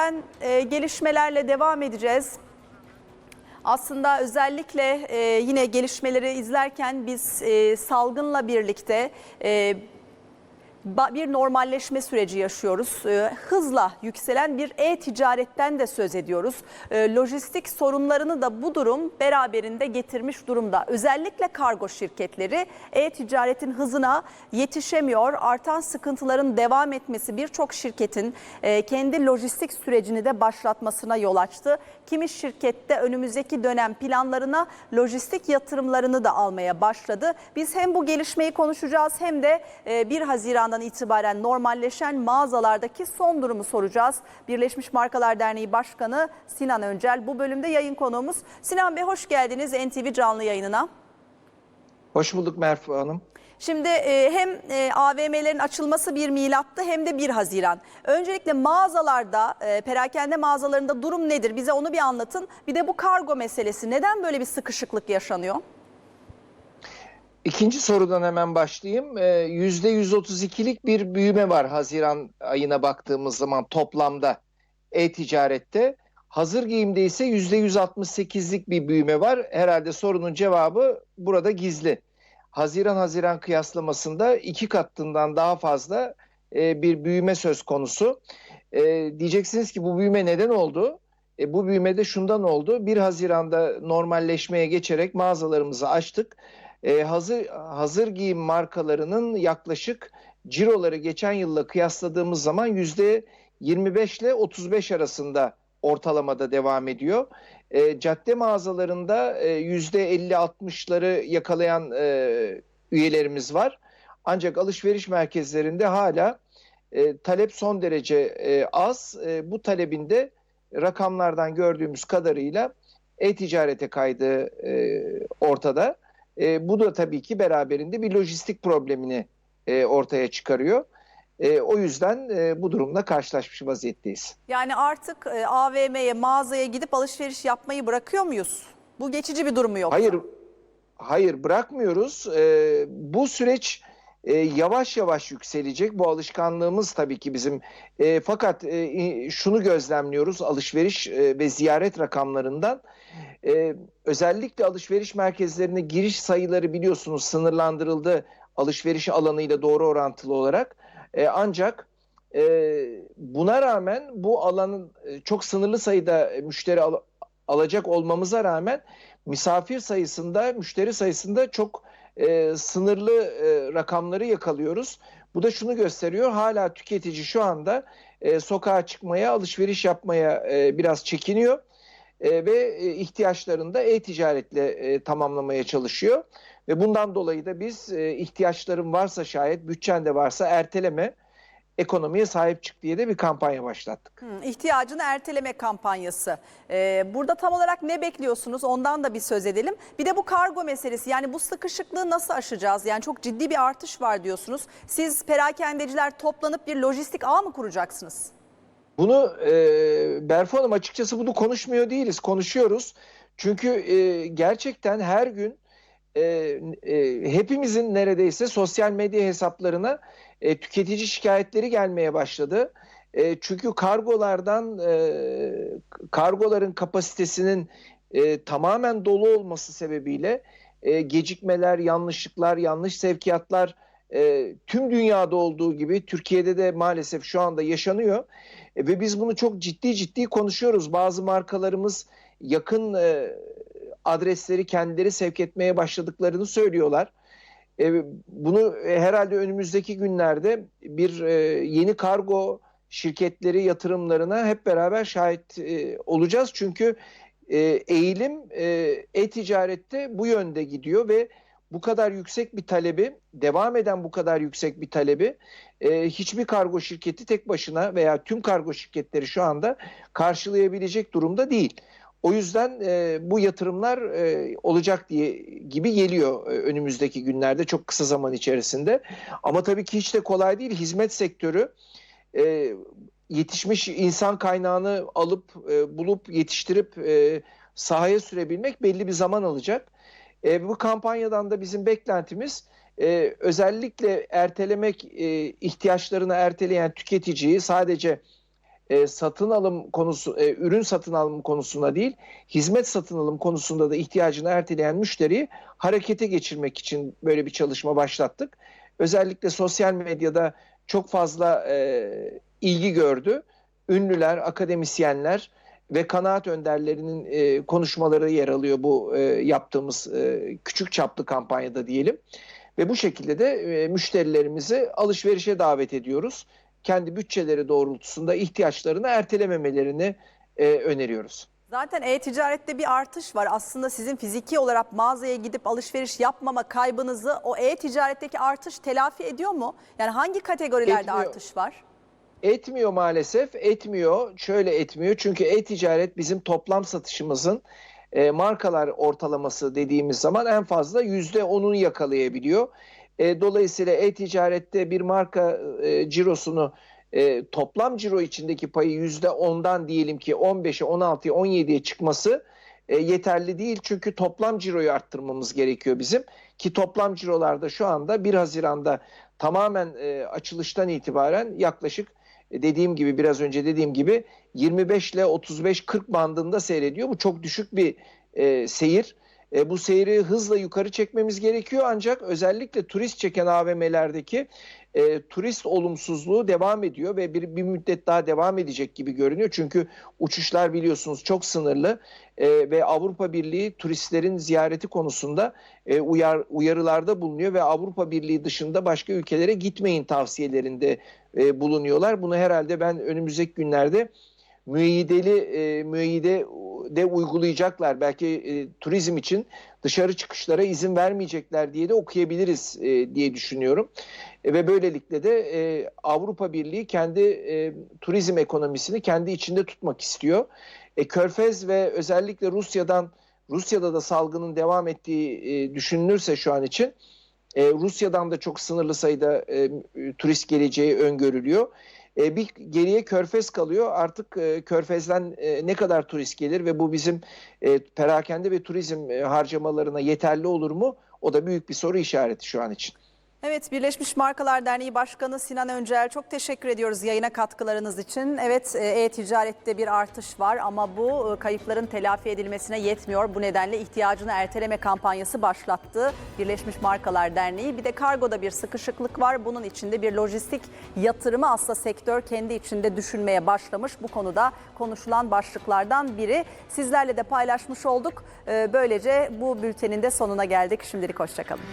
Habertürk'ten e, gelişmelerle devam edeceğiz. Aslında özellikle e, yine gelişmeleri izlerken biz e, salgınla birlikte e, bir normalleşme süreci yaşıyoruz. E, Hızla yükselen bir e-ticaretten de söz ediyoruz. E, Lojistik sorunlarını da bu durum beraberinde getirmiş durumda. Özellikle kargo şirketleri e-ticaretin hızına yetişemiyor. Artan sıkıntıların devam etmesi birçok şirketin e, kendi lojistik sürecini de başlatmasına yol açtı. Kimi şirkette önümüzdeki dönem planlarına lojistik yatırımlarını da almaya başladı. Biz hem bu gelişmeyi konuşacağız hem de e, 1 Haziran'dan itibaren normalleşen mağazalardaki son durumu soracağız. Birleşmiş Markalar Derneği Başkanı Sinan Öncel bu bölümde yayın konuğumuz. Sinan Bey hoş geldiniz NTV canlı yayınına. Hoş bulduk Merve Hanım. Şimdi e, hem e, AVM'lerin açılması bir milattı hem de 1 Haziran. Öncelikle mağazalarda, e, perakende mağazalarında durum nedir? Bize onu bir anlatın. Bir de bu kargo meselesi. Neden böyle bir sıkışıklık yaşanıyor? İkinci sorudan hemen başlayayım. Ee, %132'lik bir büyüme var Haziran ayına baktığımız zaman toplamda e-ticarette. Hazır giyimde ise %168'lik bir büyüme var. Herhalde sorunun cevabı burada gizli. Haziran-Haziran kıyaslamasında iki katından daha fazla e, bir büyüme söz konusu. E, diyeceksiniz ki bu büyüme neden oldu? E, bu büyüme de şundan oldu. 1 Haziran'da normalleşmeye geçerek mağazalarımızı açtık. E, hazır hazır giyim markalarının yaklaşık ciroları geçen yılla kıyasladığımız zaman yüzde 25 ile 35 arasında ortalamada devam ediyor. E, cadde mağazalarında e, yüzde 50-60'ları yakalayan e, üyelerimiz var. Ancak alışveriş merkezlerinde hala e, talep son derece e, az. E, bu talebinde rakamlardan gördüğümüz kadarıyla e-ticarete kaydı e, ortada. E, bu da tabii ki beraberinde bir lojistik problemini e, ortaya çıkarıyor. E, o yüzden e, bu durumla karşılaşmış vaziyetteyiz. Yani artık e, AVM'ye, mağazaya gidip alışveriş yapmayı bırakıyor muyuz? Bu geçici bir durum mu yoksa? Hayır, hayır bırakmıyoruz. E, bu süreç e, yavaş yavaş yükselecek. Bu alışkanlığımız tabii ki bizim. E, fakat e, şunu gözlemliyoruz alışveriş e, ve ziyaret rakamlarından. E, özellikle alışveriş merkezlerine giriş sayıları biliyorsunuz sınırlandırıldı alışveriş alanıyla doğru orantılı olarak. E, ancak e, buna rağmen bu alanın e, çok sınırlı sayıda müşteri al- alacak olmamıza rağmen misafir sayısında, müşteri sayısında çok e, sınırlı e, rakamları yakalıyoruz. Bu da şunu gösteriyor. Hala tüketici şu anda e, sokağa çıkmaya, alışveriş yapmaya e, biraz çekiniyor e, ve e, ihtiyaçlarını da e-ticaretle e, tamamlamaya çalışıyor. Ve bundan dolayı da biz e, ihtiyaçların varsa şayet, bütçen de varsa erteleme, ekonomiye sahip çık diye de bir kampanya başlattık. Hı, İhtiyacını erteleme kampanyası. Ee, burada tam olarak ne bekliyorsunuz? Ondan da bir söz edelim. Bir de bu kargo meselesi. Yani bu sıkışıklığı nasıl aşacağız? Yani çok ciddi bir artış var diyorsunuz. Siz perakendeciler toplanıp bir lojistik ağ mı kuracaksınız? Bunu e, Berfu Hanım açıkçası bunu konuşmuyor değiliz, konuşuyoruz. Çünkü e, gerçekten her gün e, e, hepimizin neredeyse sosyal medya hesaplarına e, tüketici şikayetleri gelmeye başladı. E, çünkü kargolardan e, kargoların kapasitesinin e, tamamen dolu olması sebebiyle e, gecikmeler, yanlışlıklar, yanlış sevkiyatlar e, tüm dünyada olduğu gibi Türkiye'de de maalesef şu anda yaşanıyor. E, ve biz bunu çok ciddi ciddi konuşuyoruz. Bazı markalarımız yakın e, adresleri kendileri sevk etmeye başladıklarını söylüyorlar. E, bunu e, herhalde önümüzdeki günlerde bir e, yeni kargo şirketleri yatırımlarına hep beraber şahit olacağız. Çünkü eğilim e-ticarette bu yönde gidiyor ve bu kadar yüksek bir talebi, devam eden bu kadar yüksek bir talebi e, hiçbir kargo şirketi tek başına veya tüm kargo şirketleri şu anda karşılayabilecek durumda değil. O yüzden e, bu yatırımlar e, olacak diye gibi geliyor e, önümüzdeki günlerde çok kısa zaman içerisinde. Ama tabii ki hiç de kolay değil. Hizmet sektörü e, yetişmiş insan kaynağını alıp e, bulup yetiştirip e, sahaya sürebilmek belli bir zaman alacak. E, bu kampanyadan da bizim beklentimiz e, özellikle ertelemek e, ihtiyaçlarını erteleyen tüketiciyi sadece e, satın alım konusu, e, ürün satın alım konusunda değil, hizmet satın alım konusunda da ihtiyacını erteleyen müşteriyi harekete geçirmek için böyle bir çalışma başlattık. Özellikle sosyal medyada çok fazla e, ilgi gördü. Ünlüler, akademisyenler ve kanaat önderlerinin e, konuşmaları yer alıyor bu e, yaptığımız e, küçük çaplı kampanyada diyelim. Ve bu şekilde de e, müşterilerimizi alışverişe davet ediyoruz. Kendi bütçeleri doğrultusunda ihtiyaçlarını ertelememelerini e, öneriyoruz. Zaten e-ticarette bir artış var. Aslında sizin fiziki olarak mağazaya gidip alışveriş yapmama kaybınızı o e-ticaretteki artış telafi ediyor mu? Yani hangi kategorilerde Etmiyor. artış var? Etmiyor maalesef, etmiyor. Şöyle etmiyor çünkü e-ticaret bizim toplam satışımızın e, markalar ortalaması dediğimiz zaman en fazla yüzde onunu yakalayabiliyor. E, dolayısıyla e-ticarette bir marka e, cirosunu e, toplam ciro içindeki payı yüzde ondan diyelim ki 15'e, 16'ya, 17'ye çıkması e, yeterli değil. Çünkü toplam ciroyu arttırmamız gerekiyor bizim. Ki toplam cirolarda şu anda 1 Haziran'da tamamen e, açılıştan itibaren yaklaşık e, dediğim gibi biraz önce dediğim gibi 25 ile 35-40 bandında seyrediyor. Bu çok düşük bir e, seyir. E, bu seyri hızla yukarı çekmemiz gerekiyor ancak özellikle turist çeken AVM'lerdeki e, turist olumsuzluğu devam ediyor ve bir, bir müddet daha devam edecek gibi görünüyor. Çünkü uçuşlar biliyorsunuz çok sınırlı e, ve Avrupa Birliği turistlerin ziyareti konusunda e, uyar, uyarılarda bulunuyor ve Avrupa Birliği dışında başka ülkelere gitmeyin tavsiyelerinde e, bulunuyorlar. Bunu herhalde ben önümüzdeki günlerde müeyyideli e, müeyyide de uygulayacaklar. Belki e, turizm için dışarı çıkışlara izin vermeyecekler diye de okuyabiliriz e, diye düşünüyorum. E, ve böylelikle de e, Avrupa Birliği kendi e, turizm ekonomisini kendi içinde tutmak istiyor. E, Körfez ve özellikle Rusya'dan Rusya'da da salgının devam ettiği e, düşünülürse şu an için e, Rusya'dan da çok sınırlı sayıda e, turist geleceği öngörülüyor. E, bir geriye Körfez kalıyor. Artık e, Körfez'den e, ne kadar turist gelir ve bu bizim e, perakende ve turizm e, harcamalarına yeterli olur mu? O da büyük bir soru işareti şu an için. Evet Birleşmiş Markalar Derneği Başkanı Sinan Öncel çok teşekkür ediyoruz yayına katkılarınız için. Evet e, e-ticarette bir artış var ama bu e, kayıpların telafi edilmesine yetmiyor. Bu nedenle ihtiyacını erteleme kampanyası başlattı Birleşmiş Markalar Derneği. Bir de kargoda bir sıkışıklık var. Bunun içinde bir lojistik yatırımı aslında sektör kendi içinde düşünmeye başlamış. Bu konuda konuşulan başlıklardan biri. Sizlerle de paylaşmış olduk. E, Böylece bu bültenin de sonuna geldik. Şimdilik hoşçakalın.